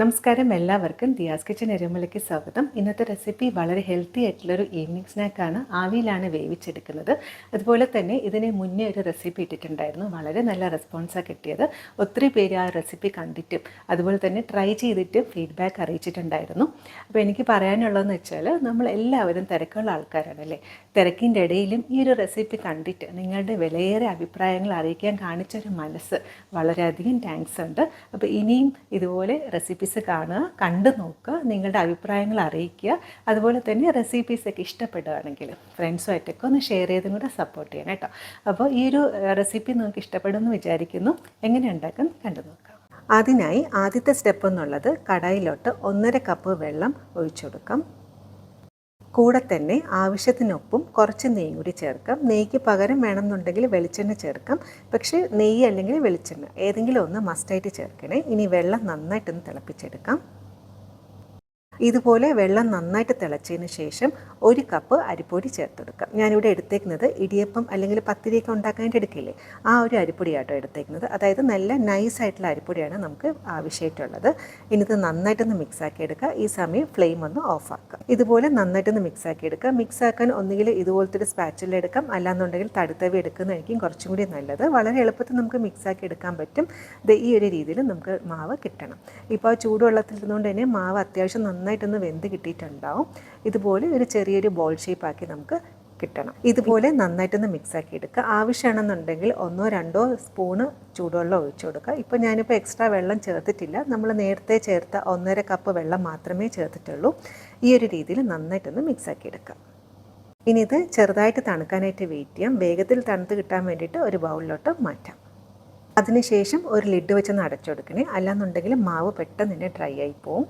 നമസ്കാരം എല്ലാവർക്കും. ദിയാസ് കിച്ചൻ എരുമലയ്ക്ക് സ്വാഗതം. ഇന്നത്തെ റെസിപ്പി വളരെ ഹെൽത്തി ആയിട്ടുള്ളൊരു ഈവനിങ് സ്നാക്കാണ് ആവിയിലാണ് വേവിച്ചെടുക്കുന്നത്. അതുപോലെ തന്നെ ഇതിന് മുന്നേ ഒരു റെസിപ്പി ഇട്ടിട്ടുണ്ടായിരുന്നു. വളരെ നല്ല റെസ്പോൺസാണ് കിട്ടിയത്. ഒത്തിരി പേര് ആ റെസിപ്പി കണ്ടിട്ടും അതുപോലെ തന്നെ ട്രൈ ചെയ്തിട്ടും ഫീഡ്ബാക്ക് അറിയിച്ചിട്ടുണ്ടായിരുന്നു. അപ്പോൾ എനിക്ക് പറയാനുള്ളതെന്ന് വെച്ചാൽ നമ്മൾ എല്ലാവരും തിരക്കുള്ള ആൾക്കാരാണല്ലേ? തിരക്കിന്റെ ഇടയിലും ഈ ഒരു റെസിപ്പി കണ്ടിട്ട് നിങ്ങളുടെ വിലയേറെ അഭിപ്രായങ്ങൾ അറിയിക്കാൻ കാണിച്ചൊരു മനസ്സ് വളരെയധികം താങ്ക്സ് ഉണ്ട്. അപ്പോൾ ഇനിയും ഇതുപോലെ റെസിപ്പീസ് കാണുക കണ്ടു നോക്കുക നിങ്ങളുടെ അഭിപ്രായങ്ങൾ അറിയിക്കുക. അതുപോലെ തന്നെ റെസിപ്പീസൊക്കെ ഇഷ്ടപ്പെടുകയാണെങ്കിൽ ഫ്രണ്ട്സുമായിട്ടൊക്കെ ഒന്ന് ഷെയർ ചെയ്തും കൂടെ സപ്പോർട്ട് ചെയ്യണം കേട്ടോ. അപ്പോൾ ഈ ഒരു റെസിപ്പി നിങ്ങൾക്ക് ഇഷ്ടപ്പെടുമെന്ന് വിചാരിക്കുന്നു. എങ്ങനെ ഉണ്ടാക്കും കണ്ടു നോക്കാം. അതിനായി ആദ്യത്തെ സ്റ്റെപ്പ് എന്നുള്ളത് കടായിലോട്ട് ഒന്നര കപ്പ് വെള്ളം ഒഴിച്ചു കൊടുക്കാം. കൂടെ തന്നെ ആവശ്യത്തിനൊപ്പം കുറച്ച് നെയ്യ് കൂടി ചേർക്കാം. നെയ്യ്ക്ക് പകരം വേണമെന്നുണ്ടെങ്കിൽ വെളിച്ചെണ്ണ ചേർക്കാം. പക്ഷേ നെയ്യ് അല്ലെങ്കിൽ വെളിച്ചെണ്ണ. ഏതെങ്കിലും ഒന്ന് മസ്റ്റായിട്ട് ചേർക്കണേ. ഇനി വെള്ളം നന്നായിട്ടൊന്ന് തിളപ്പിച്ചെടുക്കാം. ഇതുപോലെ വെള്ളം നന്നായിട്ട് തിളച്ചതിന് ശേഷം ഒരു കപ്പ് അരിപ്പൊടി ചേർത്തെടുക്കാം. ഞാനിവിടെ എടുത്തേക്കുന്നത് ഇടിയപ്പം അല്ലെങ്കിൽ പത്തിരിയൊക്കെ ഉണ്ടാക്കാനായിട്ട് എടുക്കില്ലേ? ആ ഒരു അരിപ്പൊടിയാട്ടോ എടുത്തേക്കുന്നത്. അതായത് നല്ല നൈസ് ആയിട്ടുള്ള അരിപ്പൊടിയാണ് നമുക്ക് ആവശ്യമായിട്ടുള്ളത്. ഇനി ഇത് നന്നായിട്ടൊന്ന് മിക്സാക്കി എടുക്കുക ഈ സമയം ഫ്ലെയിം ഒന്ന് ഓഫ് ആക്കുക. ഇതുപോലെ നന്നായിട്ടൊന്ന് മിക്സാക്കി എടുക്കുക മിക്സാക്കാൻ ഒന്നുകിൽ ഇതുപോലത്തെ ഒരു സ്പാച്ചിൽ എടുക്കാം. അല്ലാന്നുണ്ടെങ്കിൽ തടുത്തവി എടുക്കുന്നതായിരിക്കും കുറച്ചും കൂടി നല്ലത്. വളരെ എളുപ്പത്തിൽ നമുക്ക് മിക്സാക്കി എടുക്കാൻ പറ്റും. ഇത് ഈ ഒരു രീതിയിൽ നമുക്ക് മാവ് കിട്ടണം. ഇപ്പോൾ ചൂടുവെള്ളത്തിൽ ഇരുന്നുകൊണ്ട് തന്നെ മാവ് അത്യാവശ്യം നന്നായിട്ടൊന്ന് വെന്ത് കിട്ടിയിട്ടുണ്ടാവും. ഇതുപോലെ ഒരു ചെറിയൊരു ബോൾ ഷേപ്പ് ആക്കി നമുക്ക് കിട്ടണം. ഇതുപോലെ നന്നായിട്ടൊന്ന് മിക്സാക്കി എടുക്കുക. ആവശ്യമാണെന്നുണ്ടെങ്കിൽ ഒന്നോ രണ്ടോ സ്പൂണ് ചൂടുവെള്ളം ഒഴിച്ചു കൊടുക്കുക. ഇപ്പോൾ ഞാനിപ്പോൾ എക്സ്ട്രാ വെള്ളം ചേർത്തിട്ടില്ല. നമ്മൾ നേരത്തെ ചേർത്ത ഒന്നര കപ്പ് വെള്ളം മാത്രമേ ചേർത്തിട്ടുള്ളൂ. ഈ ഒരു രീതിയിൽ നന്നായിട്ടൊന്ന് മിക്സാക്കി എടുക്കുക. ഇനി ഇത് ചെറുതായിട്ട് തണുക്കാനായിട്ട് വെയിറ്റ് ചെയ്യാം. വേഗത്തിൽ തണുത്ത് കിട്ടാൻ വേണ്ടിയിട്ട് ഒരു ബൗളിലോട്ട് മാറ്റാം. അതിനുശേഷം ഒരു ലിഡ് വെച്ചൊന്ന് അടച്ചു കൊടുക്കണേ. അല്ലാന്നുണ്ടെങ്കിൽ മാവ് പെട്ടെന്ന് തന്നെ ഡ്രൈ ആയി പോവും.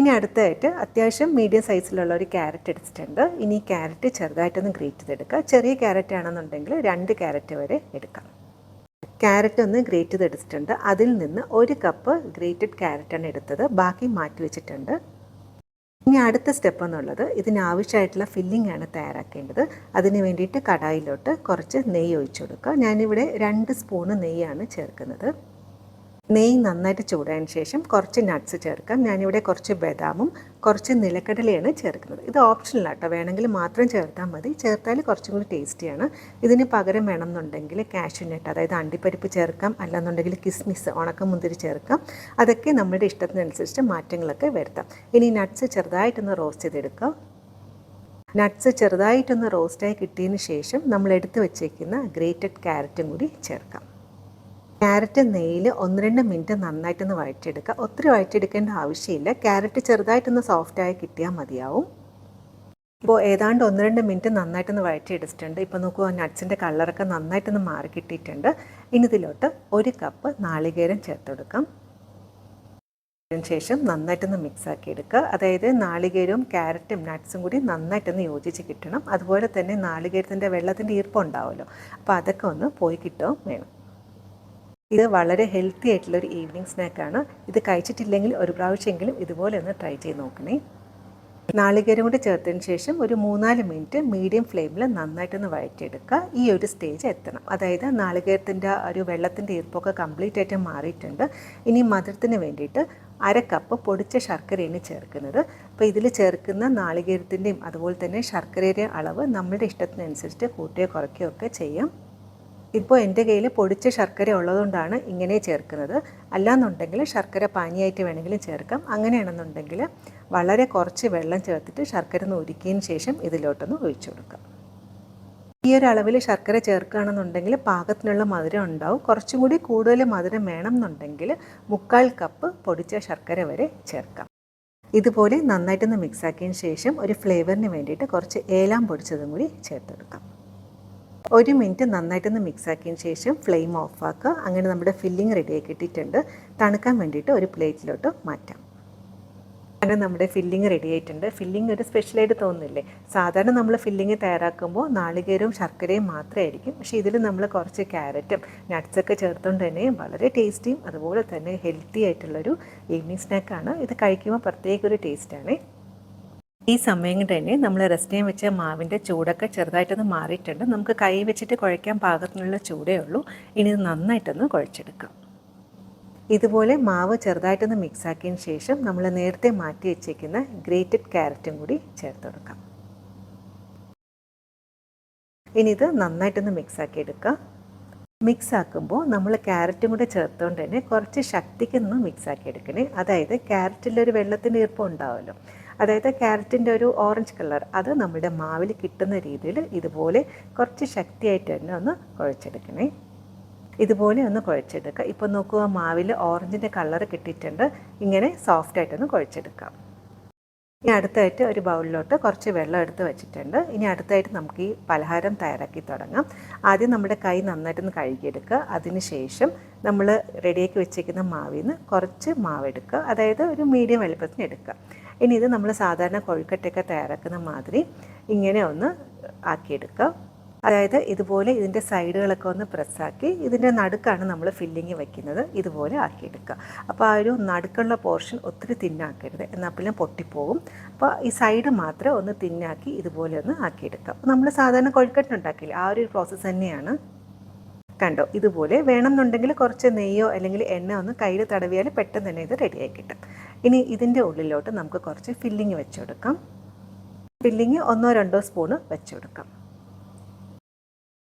ഇനി അടുത്തായിട്ട് അത്യാവശ്യം മീഡിയം സൈസിലുള്ള ഒരു ക്യാരറ്റ് എടുത്തിട്ടുണ്ട്. ഇനി ഈ ക്യാരറ്റ് ചെറുതായിട്ടൊന്ന് ഗ്രേറ്റ് ചെയ്തെടുക്കുക. ചെറിയ ക്യാരറ്റ് ആണെന്നുണ്ടെങ്കിൽ രണ്ട് ക്യാരറ്റ് വരെ എടുക്കാം. ക്യാരറ്റ് ഒന്ന് ഗ്രേറ്റ് ചെയ്തെടുത്തിട്ടുണ്ട്. അതിൽ നിന്ന് ഒരു കപ്പ് ഗ്രേറ്റഡ് ക്യാരറ്റാണ് എടുത്തത്. ബാക്കി മാറ്റി വെച്ചിട്ടുണ്ട്. ഇനി അടുത്ത സ്റ്റെപ്പ് എന്നുള്ളത് ഇതിനാവശ്യമായിട്ടുള്ള ഫില്ലിംഗ് ആണ് തയ്യാറാക്കേണ്ടത്. അതിന് വേണ്ടിയിട്ട് കടായിലോട്ട് കുറച്ച് നെയ്യ് ഒഴിച്ചു കൊടുക്കുക. ഞാനിവിടെ രണ്ട് സ്പൂണ് നെയ്യാണ് ചേർക്കുന്നത്. നെയ്യ് നന്നായിട്ട് ചൂടായതിന് ശേഷം കുറച്ച് നട്ട്സ് ചേർക്കാം. ഞാനിവിടെ കുറച്ച് ബദാമും കുറച്ച് നിലക്കടലയാണ് ചേർക്കുന്നത്. ഇത് ഓപ്ഷനൽ കേട്ടോ വേണമെങ്കിൽ മാത്രം ചേർത്താൽ മതി. ചേർത്താൽ കുറച്ചും കൂടി ടേസ്റ്റിയാണ് ഇതിന് പകരം വേണമെന്നുണ്ടെങ്കിൽ കാഷ്യൂനട്ട് അതായത് അണ്ടിപ്പരിപ്പ് ചേർക്കാം. അല്ലാന്നുണ്ടെങ്കിൽ കിസ്മിസ് ഉണക്കമുന്തിരി ചേർക്കാം. അതൊക്കെ നമ്മുടെ ഇഷ്ടത്തിനനുസരിച്ച് മാറ്റങ്ങളൊക്കെ വരുത്താം. ഇനി നട്ട്സ് ചെറുതായിട്ടൊന്ന് റോസ്റ്റ് ചെയ്തെടുക്കാം. നട്ട്സ് ചെറുതായിട്ടൊന്ന് റോസ്റ്റായി കിട്ടിയതിന് ശേഷം നമ്മൾ എടുത്ത് വെച്ചേക്കുന്ന ഗ്രേറ്റഡ് ക്യാരറ്റും കൂടി ചേർക്കാം. ക്യാരറ്റ് നെയ്യിൽ ഒന്ന് രണ്ട് മിനിറ്റ് നന്നായിട്ടൊന്ന് വഴറ്റിയെടുക്കുക. ഒത്തിരി വഴറ്റിയെടുക്കേണ്ട ആവശ്യമില്ല. ക്യാരറ്റ് ചെറുതായിട്ടൊന്ന് സോഫ്റ്റായി കിട്ടിയാൽ മതിയാവും. ഇപ്പോൾ ഏതാണ്ട് ഒന്ന് രണ്ട് മിനിറ്റ് നന്നായിട്ടൊന്ന് വഴറ്റിയെടുത്തിട്ടുണ്ട്. ഇപ്പോൾ നോക്കുക നട്ട്സിന്റെ കളറൊക്കെ നന്നായിട്ടൊന്ന് മാറി കിട്ടിയിട്ടുണ്ട്. ഇനി ഇതിലോട്ട് ഒരു കപ്പ് നാളികേരം ചേർത്തെടുക്കാം അതിന് ശേഷം നന്നായിട്ടൊന്ന് മിക്സ് ആക്കി എടുക്കുക. അതായത് നാളികേരവും ക്യാരറ്റും നട്ട്സും കൂടി നന്നായിട്ടൊന്ന് യോജിച്ച് കിട്ടണം. അതുപോലെ തന്നെ നാളികേരത്തിന്റെ വെള്ളത്തിന്റെ ഈർപ്പം ഉണ്ടാവുമല്ലോ അപ്പോൾ അതൊക്കെ ഒന്ന് പോയി കിട്ടുകയും വേണം. ഇത് വളരെ ഹെൽത്തി ആയിട്ടുള്ള ആയിട്ടുള്ളൊരു ഈവനിങ് സ്നാക്കാണ് ഇത് കഴിച്ചിട്ടില്ലെങ്കിൽ ഒരു പ്രാവശ്യമെങ്കിലും ഇതുപോലെ ഒന്ന് ട്രൈ ചെയ്ത് നോക്കണേ. നാളികേരം കൊണ്ട് ചേർത്തതിന് ശേഷം ഒരു മൂന്നാൽ മിനിറ്റ് മീഡിയം ഫ്ലെയിമിൽ നന്നായിട്ടൊന്ന് വഴറ്റിയെടുക്കുക. ഈ ഒരു സ്റ്റേജ് എത്തണം. അതായത് നാളികേരത്തിന്റെ ഒരു വെള്ളത്തിന്റെ ഈർപ്പൊക്കെ കംപ്ലീറ്റ് ആയിട്ട് മാറിയിട്ടുണ്ട്. ഇനി മധുരത്തിന് വേണ്ടിയിട്ട് അര കപ്പ് പൊടിച്ച ശർക്കരയാണ് ചേർക്കുന്നത്. അപ്പോൾ ഇതിൽ ചേർക്കുന്ന നാളികേരത്തിന്റെയും അതുപോലെ തന്നെ ശർക്കരയുടെ അളവ് നമ്മുടെ ഇഷ്ടത്തിനനുസരിച്ച് കൂട്ടുകയോ കുറയ്ക്കുകയോ ഒക്കെ ചെയ്യാം. ഇപ്പോൾ എന്റെ കയ്യിൽ പൊടിച്ച ശർക്കര ഉള്ളതുകൊണ്ടാണ് ഇങ്ങനെ ചേർക്കുന്നത്. അല്ലാന്നുണ്ടെങ്കിൽ ശർക്കര പാനിയായിട്ട് വേണമെങ്കിലും ചേർക്കാം. അങ്ങനെയാണെന്നുണ്ടെങ്കിൽ വളരെ കുറച്ച് വെള്ളം ചേർത്തിട്ട് ശർക്കര ഒന്ന് ഉരുക്കിയതിന് ശേഷം ഇതിലോട്ടൊന്ന് ഒഴിച്ചു കൊടുക്കാം. ഈ ഒരു അളവിൽ ശർക്കര ചേർക്കുകയാണെന്നുണ്ടെങ്കിൽ പാകത്തിനുള്ള മധുരം ഉണ്ടാവും. കുറച്ചും കൂടി കൂടുതൽ മധുരം വേണം എന്നുണ്ടെങ്കിൽ മുക്കാൽ കപ്പ് പൊടിച്ച ശർക്കര വരെ ചേർക്കാം. ഇതുപോലെ നന്നായിട്ടൊന്ന് മിക്സാക്കിയതിന് ശേഷം ഒരു ഫ്ലേവറിന് വേണ്ടിയിട്ട് കുറച്ച് ഏലാം പൊടിച്ചതും കൂടി ചേർത്തെടുക്കാം. ഒരു മിനിറ്റ് നന്നായിട്ടൊന്ന് മിക്സ് ആക്കിയതിന് ശേഷം ഫ്ലെയിം ഓഫാക്കുക. അങ്ങനെ നമ്മുടെ ഫില്ലിംഗ് റെഡിയായി കിട്ടിയിട്ടുണ്ട്. തണുക്കാൻ വേണ്ടിയിട്ട് ഒരു പ്ലേറ്റിലോട്ട് മാറ്റാം. അങ്ങനെ നമ്മുടെ ഫില്ലിംഗ് റെഡി ആയിട്ടുണ്ട്. ഫില്ലിംഗ് ഒരു സ്പെഷ്യലായിട്ട് തോന്നുന്നില്ലേ? സാധാരണ നമ്മൾ ഫില്ലിംഗ് തയ്യാറാക്കുമ്പോൾ നാളികേരവും ശർക്കരയും മാത്രമായിരിക്കും പക്ഷേ ഇതിൽ നമ്മൾ കുറച്ച് ക്യാരറ്റും നട്ട്സൊക്കെ ചേർത്തുകൊണ്ട് തന്നെ വളരെ ടേസ്റ്റിയും അതുപോലെ തന്നെ ഹെൽത്തി ആയിട്ടുള്ളൊരു ഈവനിങ് സ്നാക്കാണ്. ഇത് കഴിക്കുമ്പോൾ പ്രത്യേക ഒരു ടേസ്റ്റാണ്. ഈ സമയം കൊണ്ട് തന്നെ നമ്മൾ റെസ്റ്റ് ചെയ്യാൻ വെച്ച മാവിന്റെ ചൂടൊക്കെ ചെറുതായിട്ടൊന്ന് മാറിയിട്ടുണ്ട്. നമുക്ക് കൈ വെച്ചിട്ട് കുഴയ്ക്കാൻ പാകത്തിനുള്ള ചൂടേ ഉള്ളൂ. ഇനി നന്നായിട്ടൊന്ന് കുഴച്ചെടുക്കാം. ഇതുപോലെ മാവ് ചെറുതായിട്ടൊന്ന് മിക്സ് ആക്കിയതിന് ശേഷം നമ്മൾ നേരത്തെ മാറ്റി വെച്ചേക്കുന്ന ഗ്രേറ്റഡ് ക്യാരറ്റും കൂടി ചേർത്ത് കൊടുക്കാം. ഇനി ഇത് നന്നായിട്ടൊന്ന് മിക്സ് ആക്കി എടുക്കുക മിക്സ് ആക്കുമ്പോൾ നമ്മൾ ക്യാരറ്റും കൂടെ ചേർത്തുകൊണ്ട് തന്നെ കുറച്ച് ശക്തിക്കൊന്ന് മിക്സ് ആക്കി എടുക്കണേ. അതായത് ക്യാരറ്റിലൊരു വെള്ളത്തിന്റെ ഈർപ്പം ഉണ്ടാവുമല്ലോ അതായത് ക്യാരറ്റിന്റെ ഒരു ഓറഞ്ച് കളർ അത് നമ്മുടെ മാവിൽ കിട്ടുന്ന രീതിയിൽ ഇതുപോലെ കുറച്ച് ശക്തിയായിട്ട് തന്നെ ഒന്ന് കുഴച്ചെടുക്കണേ. ഇതുപോലെ ഒന്ന് കുഴച്ചെടുക്കുക. ഇപ്പോൾ നോക്കുക മാവിൽ ഓറഞ്ചിന്റെ കളർ കിട്ടിയിട്ടുണ്ട്. ഇങ്ങനെ സോഫ്റ്റായിട്ടൊന്ന് കുഴച്ചെടുക്കാം. ഇനി അടുത്തായിട്ട് ഒരു ബൗളിലോട്ട് കുറച്ച് വെള്ളം എടുത്ത് വെച്ചിട്ടുണ്ട്. ഇനി അടുത്തായിട്ട് നമുക്ക് ഈ പലഹാരം തയ്യാറാക്കി തുടങ്ങാം. ആദ്യം നമ്മുടെ കൈ നന്നായിട്ടൊന്ന് കഴുകിയെടുക്കുക. അതിനുശേഷം നമ്മൾ റെഡിയാക്കി വെച്ചേക്കുന്ന മാവിൽ നിന്ന് കുറച്ച് മാവ് എടുക്കുക. അതായത് ഒരു മീഡിയം വലുപ്പത്തിന് എടുക്കുക ഇനി ഇത് നമ്മൾ സാധാരണ കൊഴുക്കട്ടയൊക്കെ തയ്യാറാക്കുന്ന മാതിരി ഇങ്ങനെ ഒന്ന് ആക്കിയെടുക്കാം. അതായത് ഇതുപോലെ ഇതിന്റെ സൈഡുകളൊക്കെ ഒന്ന് പ്രസ്സാക്കി ഇതിന്റെ നടുക്കാണ് നമ്മൾ ഫില്ലിങ് വെക്കുന്നത്. ഇതുപോലെ ആക്കിയെടുക്കുക അപ്പോൾ ആ ഒരു നടുക്കുള്ള പോർഷൻ ഒത്തിരി തിന്നാക്കരുത്. എന്നാൽ പിന്നെ പൊട്ടിപ്പോകും. അപ്പോൾ ഈ സൈഡ് മാത്രം ഒന്ന് തിന്നാക്കി ഇതുപോലെ ഒന്ന് ആക്കിയെടുക്കുക അപ്പോൾ നമ്മൾ സാധാരണ കൊഴുക്കട്ടുണ്ടാക്കില്ല ആ ഒരു പ്രോസസ്സ് തന്നെയാണ്. കണ്ടോ? ഇതുപോലെ വേണമെന്നുണ്ടെങ്കിൽ കുറച്ച് നെയ്യോ അല്ലെങ്കിൽ എണ്ണ ഒന്ന് കയ്യിൽ തടവിയാൽ പെട്ടെന്ന് തന്നെ ഇത് റെഡിയായി കിട്ടും. ഇനി ഇതിന്റെ ഉള്ളിലോട്ട് നമുക്ക് കുറച്ച് ഫില്ലിങ് വെച്ചെടുക്കാം. ഫില്ലിങ് ഒന്നോ രണ്ടോ സ്പൂണ് വെച്ചെടുക്കാം.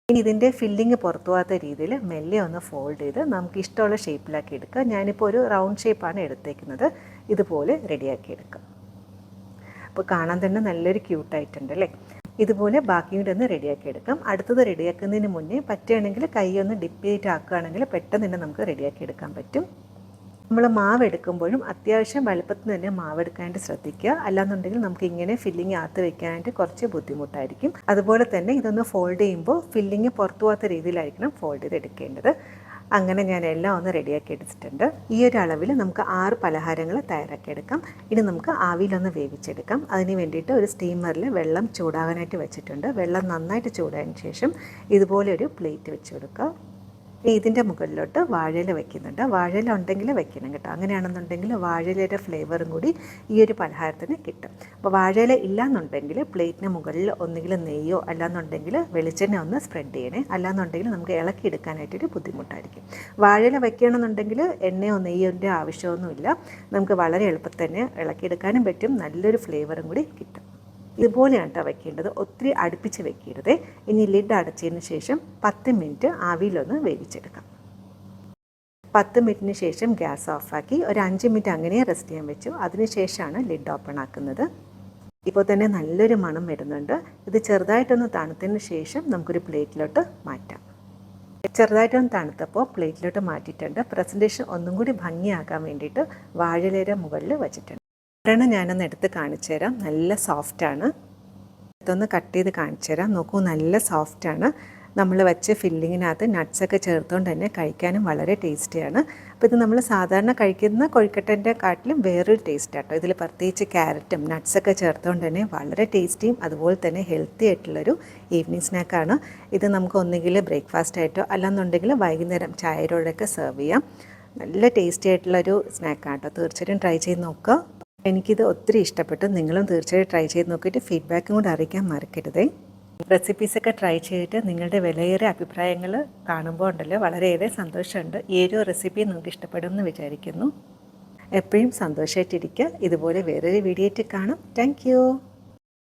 ഇനി ഇതിന്റെ ഫില്ലിങ് പുറത്തു പോകാത്ത രീതിയിൽ മെല്ലെ ഒന്ന് ഫോൾഡ് ചെയ്ത് നമുക്ക് ഇഷ്ടമുള്ള ഷേപ്പിലാക്കി എടുക്കുക ഞാനിപ്പോൾ ഒരു റൗണ്ട് ഷേപ്പാണ് എടുത്തേക്കുന്നത്. ഇതുപോലെ റെഡിയാക്കി എടുക്കുക അപ്പോൾ കാണാൻ തന്നെ നല്ലൊരു ക്യൂട്ടായിട്ടുണ്ട് അല്ലേ? ഇതുപോലെ ബാക്കിയും കൂടെ ഒന്ന് റെഡിയാക്കി എടുക്കാം. അടുത്തത് റെഡിയാക്കുന്നതിന് മുന്നേ പറ്റുകയാണെങ്കിൽ കൈ ഒന്ന് ഡിപ്പ് ചെയ്തിട്ട് ആക്കുകയാണെങ്കിൽ പെട്ടെന്ന് തന്നെ നമുക്ക് റെഡിയാക്കി എടുക്കാൻ പറ്റും. നമ്മൾ മാവ് എടുക്കുമ്പോഴും അത്യാവശ്യം വലുപ്പത്തിന് തന്നെ മാവ് എടുക്കാനായിട്ട് ശ്രദ്ധിക്കുക. അല്ലാന്നുണ്ടെങ്കിൽ നമുക്ക് ഇങ്ങനെ ഫില്ലിങ് അകത്ത് വെക്കാനായിട്ട് കുറച്ച് ബുദ്ധിമുട്ടായിരിക്കും. അതുപോലെ തന്നെ ഇതൊന്ന് ഫോൾഡ് ചെയ്യുമ്പോൾ ഫില്ലിങ് പുറത്തു പോകാത്ത രീതിയിലായിരിക്കണം ഫോൾഡ് ചെയ്ത് എടുക്കേണ്ടത്. അങ്ങനെ ഞാൻ എല്ലാം ഒന്ന് റെഡിയാക്കി എടുത്തിട്ടുണ്ട്. ഈ ഒരു അളവിൽ നമുക്ക് ആറ് പലഹാരങ്ങൾ തയ്യാറാക്കി എടുക്കാം. ഇനി നമുക്ക് ആവിയിലൊന്ന് വേവിച്ചെടുക്കാം. അതിന് വേണ്ടിയിട്ട് ഒരു സ്റ്റീമറിൽ വെള്ളം ചൂടാകാനായിട്ട് വെച്ചിട്ടുണ്ട്. വെള്ളം നന്നായിട്ട് ചൂടായതിന് ശേഷം ഇതുപോലെ ഒരു പ്ലേറ്റ് വെച്ച് കൊടുക്കുക. ഇതിന്റെ മുകളിലോട്ട് വാഴയില വെക്കുന്നുണ്ട്. വാഴയില ഉണ്ടെങ്കിൽ വെക്കണം കേട്ടോ. അങ്ങനെയാണെന്നുണ്ടെങ്കിൽ വാഴയിലയുടെ ഫ്ലേവറും കൂടി ഈ ഒരു പലഹാരത്തിന് കിട്ടും. അപ്പോൾ വാഴയില ഇല്ലാന്നുണ്ടെങ്കിൽ പ്ലേറ്റിന് മുകളിൽ ഒന്നുകിൽ നെയ്യോ അല്ലാന്നുണ്ടെങ്കിൽ വെളിച്ചെണ്ണ ഒന്ന് സ്പ്രെഡ് ചെയ്യണേ. അല്ലാന്നുണ്ടെങ്കിൽ നമുക്ക് ഇളക്കി എടുക്കാനായിട്ടൊരു ബുദ്ധിമുട്ടായിരിക്കും. വാഴയില വെക്കണമെന്നുണ്ടെങ്കിൽ എണ്ണയോ നെയ്യോന്റെ ആവശ്യമൊന്നുമില്ല. നമുക്ക് വളരെ എളുപ്പത്തിൽ തന്നെ ഇളക്കിയെടുക്കാനും പറ്റും. നല്ലൊരു ഫ്ലേവറും കൂടി കിട്ടും. ഇതുപോലെയാണ് കേട്ടോ വെക്കേണ്ടത്. ഒത്തിരി അടുപ്പിച്ച് വെക്കരുത്. ഇനി ലിഡ് അടച്ചതിന് ശേഷം പത്ത് മിനിറ്റ് ആവിയിലൊന്ന് വേവിച്ചെടുക്കാം. പത്ത് മിനിറ്റിന് ശേഷം ഗ്യാസ് ഓഫാക്കി ഒരു അഞ്ച് മിനിറ്റ് അങ്ങനെ റെസ്റ്റ് ചെയ്യാൻ വെച്ചു. അതിനുശേഷമാണ് ലിഡ് ഓപ്പൺ ആക്കുന്നത്. ഇപ്പോൾ തന്നെ നല്ലൊരു മണം വരുന്നുണ്ട്. ഇത് ചെറുതായിട്ടൊന്ന് തണുത്തതിന് ശേഷം നമുക്കൊരു പ്ലേറ്റിലോട്ട് മാറ്റാം. ചെറുതായിട്ടൊന്ന് തണുത്തപ്പോൾ പ്ലേറ്റിലോട്ട് മാറ്റിയിട്ടുണ്ട്. പ്രസന്റേഷൻ ഒന്നും കൂടി ഭംഗിയാക്കാൻ വേണ്ടിയിട്ട് വാഴയിലേര മുകളിൽ വെച്ചിട്ടുണ്ട്. ഒരെണ്ണം ഞാനൊന്ന് എടുത്ത് കാണിച്ചു തരാം. നല്ല സോഫ്റ്റാണ് അടുത്തൊന്ന് കട്ട് ചെയ്ത് കാണിച്ചു തരാം. നോക്കൂ നല്ല സോഫ്റ്റാണ് നമ്മൾ വെച്ച് ഫില്ലിങ്ങിനകത്ത് നട്ട്സൊക്കെ ചേർത്തുകൊണ്ട് തന്നെ കഴിക്കാനും വളരെ ടേസ്റ്റിയാണ് അപ്പോൾ ഇത് നമ്മൾ സാധാരണ കഴിക്കുന്ന കൊഴുക്കട്ടന്റെ കാട്ടിലും വേറൊരു ടേസ്റ്റ് ആട്ടോ. ഇതിൽ പ്രത്യേകിച്ച് ക്യാരറ്റും നട്ട്സൊക്കെ ചേർത്തുകൊണ്ട് തന്നെ വളരെ ടേസ്റ്റിയും അതുപോലെ തന്നെ ഹെൽത്തി ആയിട്ടുള്ളൊരു ഈവനിങ് സ്നാക്കാണ് ഇത് നമുക്ക് ഒന്നുകിൽ ബ്രേക്ക്ഫാസ്റ്റ് ആയിട്ടോ അല്ലാന്നുണ്ടെങ്കിൽ വൈകുന്നേരം ചായരോടൊക്കെ സെർവ് ചെയ്യാം. നല്ല ടേസ്റ്റി ആയിട്ടുള്ളൊരു സ്നാക്കാണ് കേട്ടോ തീർച്ചയായിട്ടും ട്രൈ ചെയ്ത് നോക്കുക. എനിക്കിത് ഒത്തിരി ഇഷ്ടപ്പെട്ടു. നിങ്ങളും തീർച്ചയായും ട്രൈ ചെയ്ത് നോക്കിയിട്ട് ഫീഡ്ബാക്കും കൂടെ അറിയിക്കാൻ മറക്കരുതേ. റെസിപ്പീസൊക്കെ ട്രൈ ചെയ്തിട്ട് നിങ്ങളുടെ വിലയേറിയ അഭിപ്രായങ്ങൾ കാണുമ്പോൾ ഉണ്ടല്ലോ വളരെയേറെ സന്തോഷമുണ്ട്. ഈ ഒരു റെസിപ്പി നിങ്ങൾക്ക് ഇഷ്ടപ്പെടുമെന്ന് വിചാരിക്കുന്നു. എപ്പോഴും സന്തോഷമായിട്ടിരിക്കുക ഇതുപോലെ വേറൊരു വീഡിയോ ആയിട്ട് കാണാം. താങ്ക്